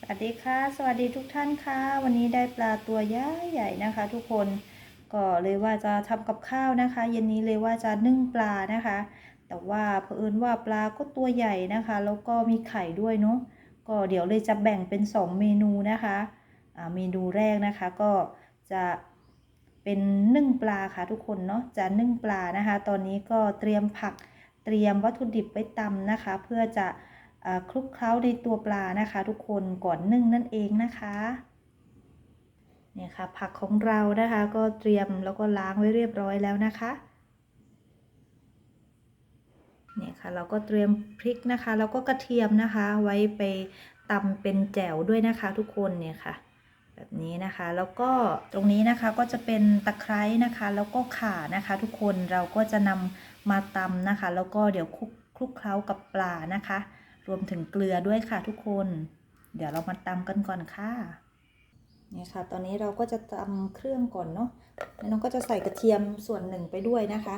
สวัสดีค่ะ สวัสดีทุกท่านค่ะ วันนี้ได้ปลาตัวใหญ่ใหญ่นะคะ ทุกคนก็เลยว่าจะทำกับข้าวนะคะ เย็นนี้เลยว่าจะนึ่งปลานะคะ แต่ว่าเผอิญว่าปลาก็ตัวใหญ่นะคะ แล้วก็มีไข่ด้วยเนาะก็เดี๋ยวเลยจะแบ่งเป็น 2 เมนูนะคะเมนูแรกนะคะก็จะเป็นนึ่งปลาค่ะทุกคนเนาะจะนึ่งปลานะคะ ตอนนี้ก็เตรียมผักเตรียมวัตถุดิบไว้ตำนะคะ เพื่อจะ คลุกเคล้าในตัวปลานะคะ ทุกคนก่อนนึ่งนั่นเองนะคะเนี่ยค่ะผักของเรานะคะก็เตรียมแล้วก็ล้างไว้เรียบร้อยแล้วนะคะเนี่ยค่ะเราก็เตรียมพริกนะคะแล้วก็กระเทียมนะคะ ไว้ไปตำเป็นแจ่วด้วยนะคะทุกคนเนี่ยค่ะ แบบนี้นะคะแล้วก็ตรงนี้นะคะก็จะเป็นตะไคร้นะคะ แล้วก็ข่านะคะ ทุกคนเราก็จะนำมาตำนะคะ แล้วก็เดี๋ยวคลุกคลุกเคล้ากับปลานะคะ รวมถึงเกลือด้วยค่ะทุกคน เดี๋ยวเรามาตำกันก่อนค่ะเนี่ยค่ะ ตอนนี้เราก็จะตำเครื่องก่อนเนาะแล้วน้องก็จะใส่กระเทียมส่วนหนึ่งไปด้วยนะคะ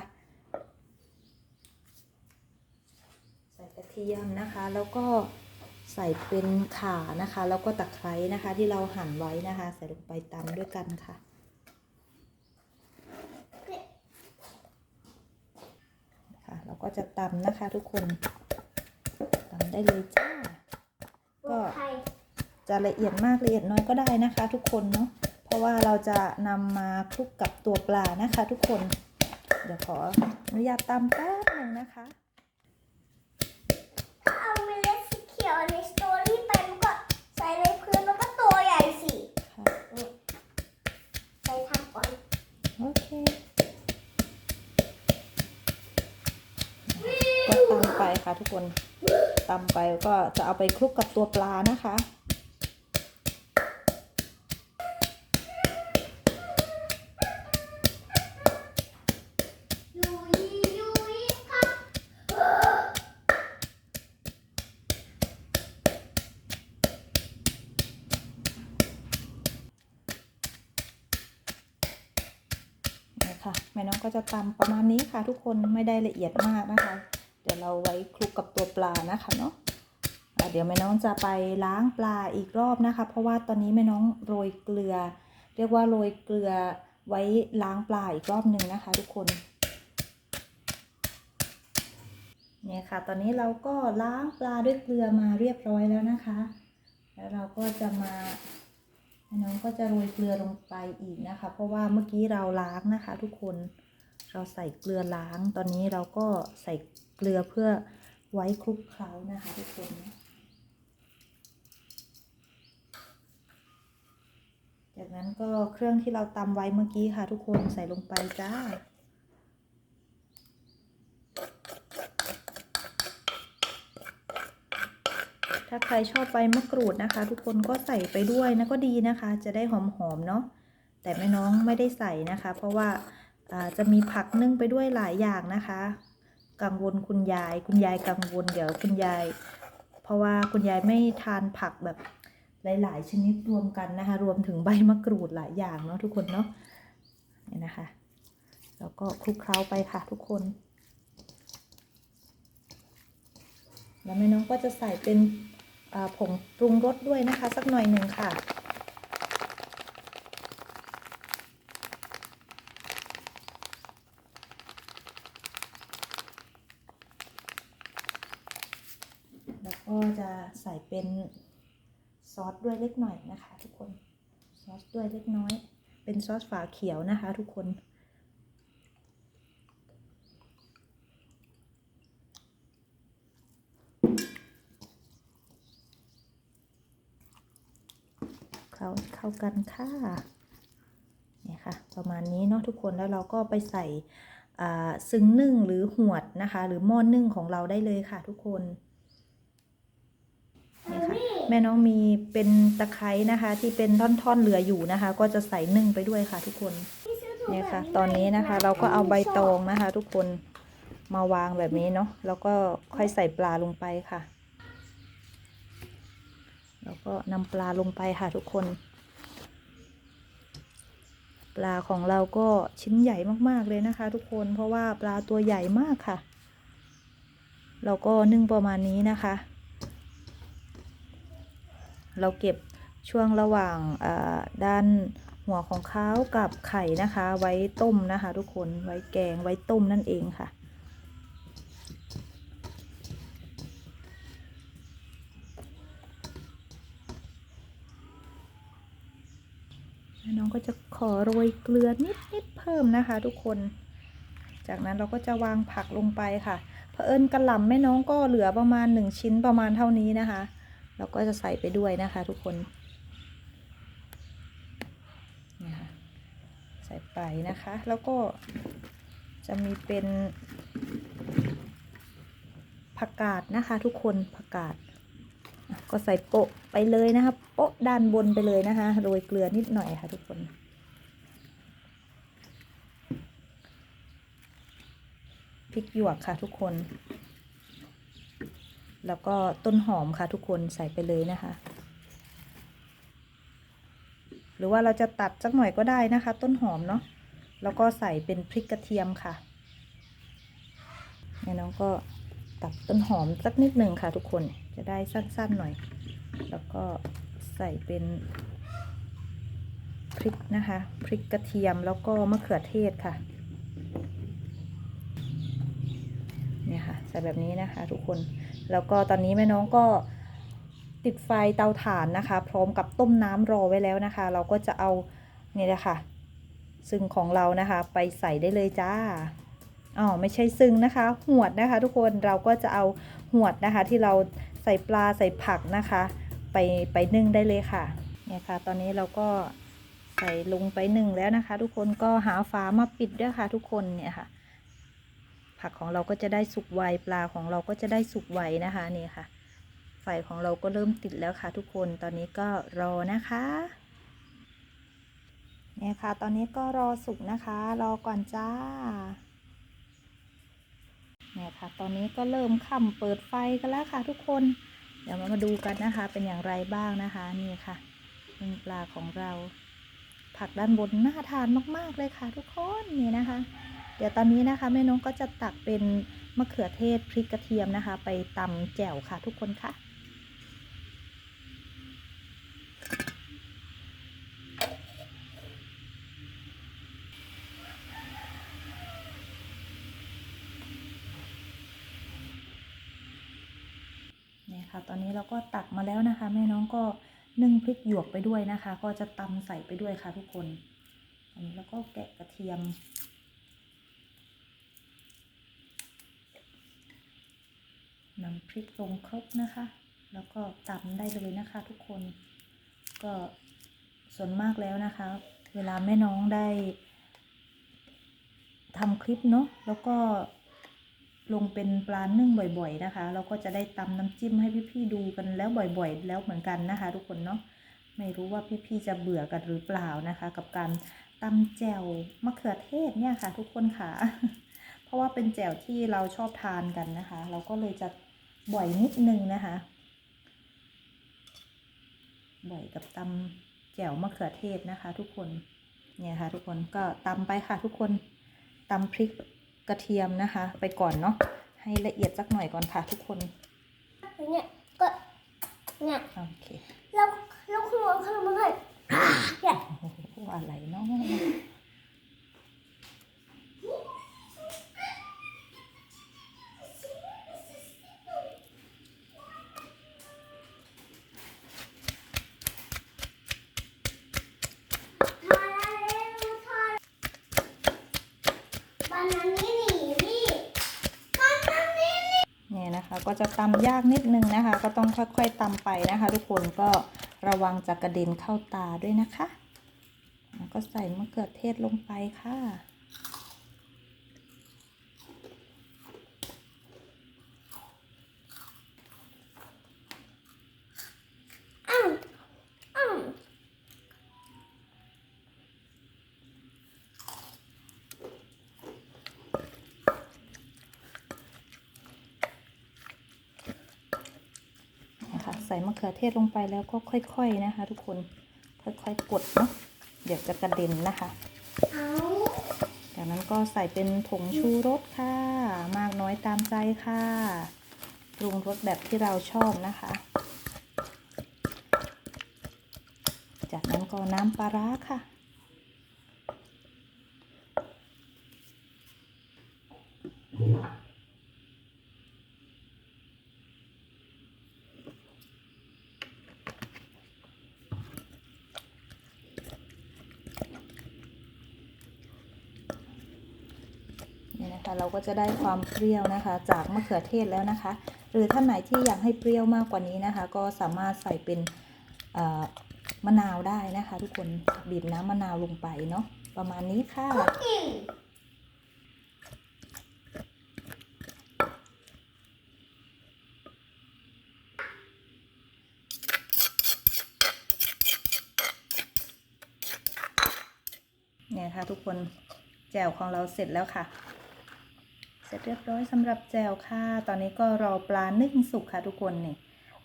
ใส่กระเทียมนะคะ แล้วก็ใส่เป็นข่านะคะ แล้วก็ตะไคร้นะคะ ที่เราหั่นไว้นะคะ ใส่ลงไปตำด้วยกันค่ะค่ะ เราก็จะตำนะคะทุกคน ได้เลยจ้า ก็จะละเอียดมากละเอียดน้อยก็ได้นะคะ ทุกคนเนาะ เพราะว่าเราจะนำมาคลุกกับตัวปลานะคะ ทุกคน เดี๋ยวขออนุญาตตำแป๊บหนึ่งนะคะเอาเมล็ดสีเขียวในสตอรี่ไปมันก็ใส่ในพื้นมันก็ตัวใหญ่สิค่ะนี่ใส่ทำก่อน โอเคก็ตำไปค่ะทุกคน ตำไปก็จะเอาไปคลุกกับตัวปลานะคะนะค่ะแม่น้องก็จะตำประมาณนี้ค่ะทุกคนไม่ได้ละเอียดมากนะคะ เดี๋ยวเราไว้คลุกกับตัวปลานะคะเนาะะเดี๋ยวแม่น้องจะไปล้างปลาอีกรอบนะคะ เพราะว่าตอนนี้แม่น้องโรยเกลือ เรียกว่าโรยเกลือไว้ล้างปลาอีกรอบหนึ่งนะคะ ทุกคนเนี่ยค่ะ ตอนนี้เราก็ล้างปลาด้วยเกลือมาเรียบร้อยแล้วนะคะ แล้วเราก็จะมาแม่น้องก็จะโรยเกลือลงไปอีกนะคะ เพราะว่าเมื่อกี้เราล้างนะคะ ทุกคน เราใส่เกลือล้าง ตอนนี้เราก็ใส่ เกลือเพื่อไว้คลุกเคล้านะคะทุกคนจากนั้นก็เครื่องที่เราตำไว้เมื่อกี้ค่ะทุกคนใส่ลงไปจ้าถ้าใครชอบใบมะกรูดนะคะ ทุกคนก็ใส่ไปด้วยนะก็ดีนะคะ จะได้หอมๆเนาะแต่แม่น้องไม่ได้ใส่นะคะ เพราะว่าอ่าจะมีผักนึ่งไปด้วยหลายอย่างนะคะ กังวลคุณยาย คุณยายกังวลเดี๋ยวคุณยาย เพราะว่าคุณยายไม่ทานผักแบบหลาย ๆ ชนิดรวมกันนะคะ รวมถึงใบมะกรูดหลายอย่างเนาะทุกคนเนาะเนี่ยนะคะ แล้วก็คลุกเคล้าไปค่ะทุกคน แล้วแม่น้องก็จะใส่เป็นผงปรุงรสด้วยนะคะ สักหน่อยหนึ่งค่ะ ก็จะใส่เป็นซอสด้วยเล็กหน่อยนะคะ ทุกคนซอสด้วยเล็กน้อย เป็นซอสฝาเขียวนะคะ ทุกคนเข้าเข้ากันค่ะเนี่ยค่ะ ประมาณนี้เนาะทุกคนแล้วเราก็ไปใส่ซึ้งนึ่งหรือหวดนะคะ หรือหม้อนนึ่งของเราได้เลยค่ะทุกคน แม่น้องมีเป็นตะไคร้นะคะ ที่เป็นท่อนๆเหลืออยู่นะคะ ก็จะใส่นึ่งไปด้วยค่ะทุกคนเนี่ยค่ะ ตอนนี้นะคะเราก็เอาใบตองนะคะ ทุกคนมาวางแบบนี้เนาะแล้วก็ค่อยใส่ปลาลงไปค่ะ แล้วก็นำปลาลงไปค่ะทุกคน ปลาของเราก็ชิ้นใหญ่มากๆเลยนะคะ ทุกคนเพราะว่าปลาตัวใหญ่มากค่ะ เราก็นึ่งประมาณนี้นะคะ เราเก็บช่วงระหว่างด้านหัวของเขากับไข่นะคะ ไว้ต้มนะคะ ทุกคนไว้แกงไว้ต้มนั่นเองค่ะ น้องก็จะขอโรยเกลือนิดๆเพิ่มนะคะ ทุกคน จากนั้นเราก็จะวางผักลงไปค่ะเผอิญกระหล่ำแม่น้องก็เหลือประมาณหนึ่งชิ้นประมาณเท่านี้นะคะ เราก็จะใส่ไปด้วยนะคะทุกคนนี่ค่ะใส่ไปนะคะ แล้วก็จะมีเป็นผักกาดนะคะทุกคนผักกาดก็ใส่โปะไปเลยนะคะโปะด้านบนไปเลยนะคะโรยเกลือนิดหน่อยค่ะทุกคนพริกหยวกค่ะทุกคน แล้วก็ต้นหอมค่ะทุกคนใส่ไปเลยนะคะ หรือว่าเราจะตัดสักหน่อยก็ได้นะคะ ต้นหอมเนาะแล้วก็ใส่เป็นพริกกระเทียมค่ะแม่น้องก็ตัดต้นหอมสักนิดหนึ่งค่ะ ทุกคนจะได้สั้นๆหน่อย แล้วก็ใส่เป็นพริกนะคะพริกกระเทียมแล้วก็มะเขือเทศค่ะเนี่ยค่ะ ใส่แบบนี้นะคะ ทุกคน แล้วก็ตอนนี้แม่น้องก็ติดไฟเตาถ่านนะคะ พร้อมกับต้มน้ำรอไว้แล้วนะคะ เราก็จะเอาเนี่ยแหละค่ะ ซึ่งของเรานะคะ ไปใส่ได้เลยจ้าอ๋อไม่ใช่ซึ่งนะคะหวดนะคะ ทุกคนเราก็จะเอาหวดนะคะ ที่เราใส่ปลาใส่ผักนะคะ ไปไปนึ่งได้เลยค่ะเนี่ยค่ะ ตอนนี้เราก็ใส่ลงไปหนึ่งแล้วนะคะ ทุกคนก็หาฝามาปิดด้วยค่ะ ทุกคนเนี่ยค่ะ ผักของเราก็จะได้สุกไวปลาของเราก็จะได้สุกไวนะคะนี่ค่ะ ไฟของเราก็เริ่มติดแล้วค่ะ ทุกคนตอนนี้ก็รอนะคะเนี่ยค่ะ ตอนนี้ก็รอสุกนะคะ รอก่อนจ้าเนี่ยค่ะ ตอนนี้ก็เริ่มค่ำเปิดไฟกันแล้วค่ะ ทุกคน เดี๋ยวมามาดูกันนะคะ เป็นอย่างไรบ้างนะคะ นี่ค่ะนึ่งปลาของเรา ผักด้านบนน่าทานมาก ๆ เลยค่ะ ทุกคนนี่นะคะ เดี๋ยวตอนนี้นะคะแม่น้องก็จะตักเป็นมะเขือเทศพริกกระเทียมนะคะ ไปตำแจ่วค่ะทุกคนค่ะเนี่ยค่ะตอนนี้เราก็ตักมาแล้วนะคะ แม่น้องก็นึ่งพริกหยวกไปด้วยนะคะ ก็จะตำใส่ไปด้วยค่ะทุกคนอันนี้แล้วก็แกะกระเทียม นำพริกลงครบนะคะ แล้วก็ตำได้เลยนะคะ ทุกคน ก็ส่วนมากแล้วนะคะ เวลาแม่น้องได้ทำคลิปเนาะ แล้วก็ลงเป็นปลานึ่งบ่อยๆนะคะ เราก็จะได้ตำน้ำจิ้มให้พี่ๆดูกันแล้วบ่อยๆ แล้วเหมือนกันนะคะ ทุกคนเนาะ ไม่รู้ว่าพี่ๆจะเบื่อกันหรือเปล่านะคะ กับการตำแจ่วมะเขือเทศเนี่ยค่ะ ทุกคนค่ะ เพราะว่าเป็นแจ่วที่เราชอบทานกันนะคะ เราก็เลยจะ บ่อยนิดนึงนะคะ บ่อยกับตำแจ่วมะเขือเทศนะคะ ทุกคน เนี่ยค่ะ ทุกคนก็ตำไปค่ะ ทุกคนตำพริกกระเทียมนะคะ ไปก่อนเนาะให้ละเอียดสักหน่อยก่อนค่ะทุกคนเนี่ยก็เนี่ยโอเคแล้วแล้วหัวคือมันก็เนี่ยโอ้โหอะไรเนาะ ก็จะตำยากนิดนึงนะคะ ก็ต้องค่อยๆตำไปนะคะ ทุกคนก็ระวังจะกระเด็นเข้าตาด้วยนะคะ แล้วก็ใส่มะเขือเทศลงไปค่ะ อ้าวอ้าว นะคะ ใส่มะเขือเทศลงไปแล้วก็ค่อยๆนะคะ ทุกคนค่อยๆกดเนาะเดี๋ยวจะกระเด็นนะคะจากนั้นก็ใส่เป็นผงชูรสค่ะ มากน้อยตามใจค่ะปรุงรสแบบที่เราชอบนะคะ จากนั้นก็น้ำปลาร้าค่ะ คะเราก็จะได้ความเปรี้ยวนะคะ จากมะเขือเทศแล้วนะคะ หรือท่านไหนที่อยากให้เปรี้ยวมากกว่านี้นะคะ ก็สามารถใส่เป็นมะนาวได้นะคะ ทุกคนบีบน้ำมะนาวลงไปเนาะประมาณนี้ค่ะเนี่ยค่ะทุกคนแจ่วของเราเสร็จแล้วค่ะ สร็จเรียบร้อยสำหรับแจ่วค่ะ ตอนนี้ก็รอปลานึ่งสุกค่ะทุกคนนี่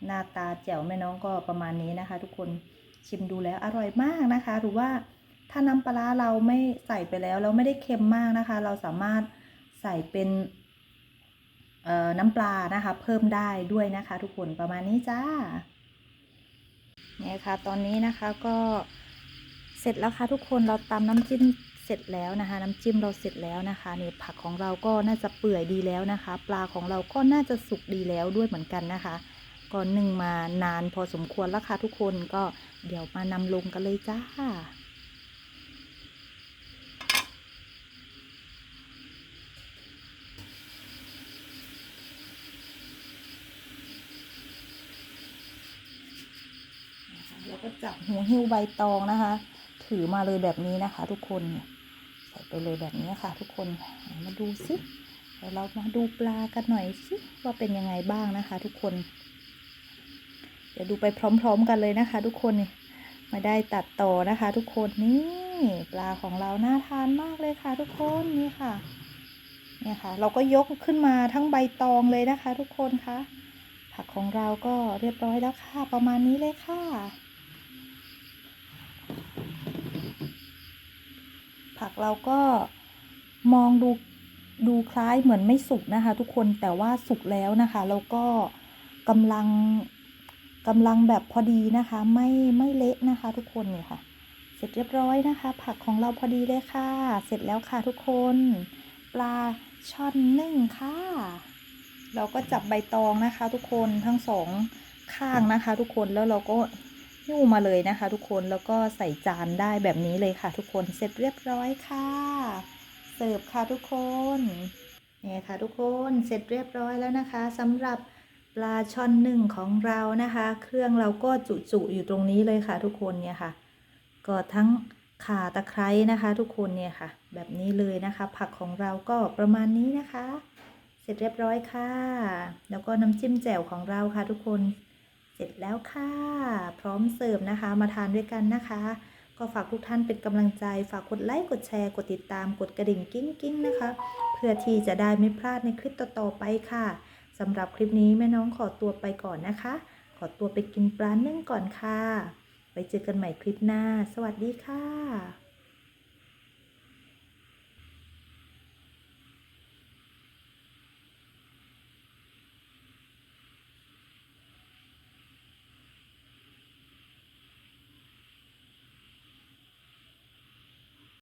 หน้าตาแจ่วแม่น้องก็ประมาณนี้นะคะ ทุกคนชิมดูแล้วอร่อยมากนะคะ หรือว่าถ้าน้ำปลาเราไม่ใส่ไปแล้วเราไม่ได้เค็มมากนะคะ เราสามารถใส่เป็นน้ำปลานะคะ เพิ่มได้ด้วยนะคะ ทุกคนประมาณนี้จ้าเนี่ยค่ะ ตอนนี้นะคะก็เสร็จแล้วค่ะทุกคนเราตำน้ำจิ้ม เสร็จแล้วนะคะ น้ำจิ้มเราเสร็จแล้วนะคะนี่ผักของเราก็น่าจะเปื่อยดีแล้วนะคะ ปลาของเราก็น่าจะสุกดีแล้วด้วยเหมือนกันนะคะก็นึ่งมานานพอสมควรแล้วค่ะทุกคนก็เดี๋ยวมานำลงกันเลยจ้าแล้วก็จับหัวหิ้วใบตองนะคะ ถือมาเลยแบบนี้นะคะ ทุกคนเนี่ย เลยแบบนี้ค่ะ ทุกคนมาดูสิเดี๋ยวเรามาดูปลากันหน่อยสิว่าเป็นยังไงบ้างนะคะ ทุกคน เดี๋ยวดูไปพร้อม ๆ กันเลยนะคะ ทุกคนไม่ได้ตัดต่อนะคะ ทุกคนนี่ปลาของเราน่าทานมากเลยค่ะ ทุกคนนี่ค่ะเนี่ยค่ะ เราก็ยกขึ้นมาทั้งใบตองเลยนะคะ ทุกคนคะผักของเราก็เรียบร้อยแล้วค่ะ ประมาณนี้เลยค่ะ ผักเราก็มองดูดูคล้ายเหมือนไม่สุกนะคะ ทุกคนแต่ว่าสุกแล้วนะคะ แล้วก็กำลังกำลังแบบพอดีนะคะ ไม่ไม่เละนะคะ ทุกคนเนี่ยค่ะ เสร็จเรียบร้อยนะคะ ผักของเราพอดีเลยค่ะ เสร็จแล้วค่ะทุกคน ปลาช่อนนึ่งค่ะ เราก็จับใบตองนะคะ ทุกคนทั้งสองข้างนะคะ ทุกคนแล้วเราก็ หิ้วมาเลยนะคะ ทุกคนแล้วก็ใส่จานได้แบบนี้เลยค่ะ ทุกคนเสร็จเรียบร้อยค่ะ เสิร์ฟค่ะทุกคนเนี่ยค่ะทุกคนเสร็จเรียบร้อยแล้วนะคะสำหรับปลาช่อนหนึ่งของเรานะคะ เครื่องเราก็จุๆอยู่ตรงนี้เลยค่ะ ทุกคนเนี่ยค่ะ ก็ทั้งข่าตะไคร้นะคะ ทุกคนเนี่ยค่ะ แบบนี้เลยนะคะ ผักของเราก็ประมาณนี้นะคะ เสร็จเรียบร้อยค่ะ แล้วก็น้ำจิ้มแจ่วของเราค่ะ ทุกคน เสร็จแล้วค่ะ พร้อมเสิร์ฟนะคะ มาทานด้วยกันนะคะ ก็ฝากทุกท่านเป็นกำลังใจ ฝากกดไลค์กดแชร์ กดติดตามกดกระดิ่งกิ้งกิ้งนะคะ เพื่อที่จะได้ไม่พลาดในคลิปต่อๆไปค่ะสำหรับคลิปนี้แม่น้องขอตัวไปก่อนนะคะ ขอตัวไปกินปลาเนึ่งก่อนค่ะไปเจอกันใหม่คลิปหน้า สวัสดีค่ะ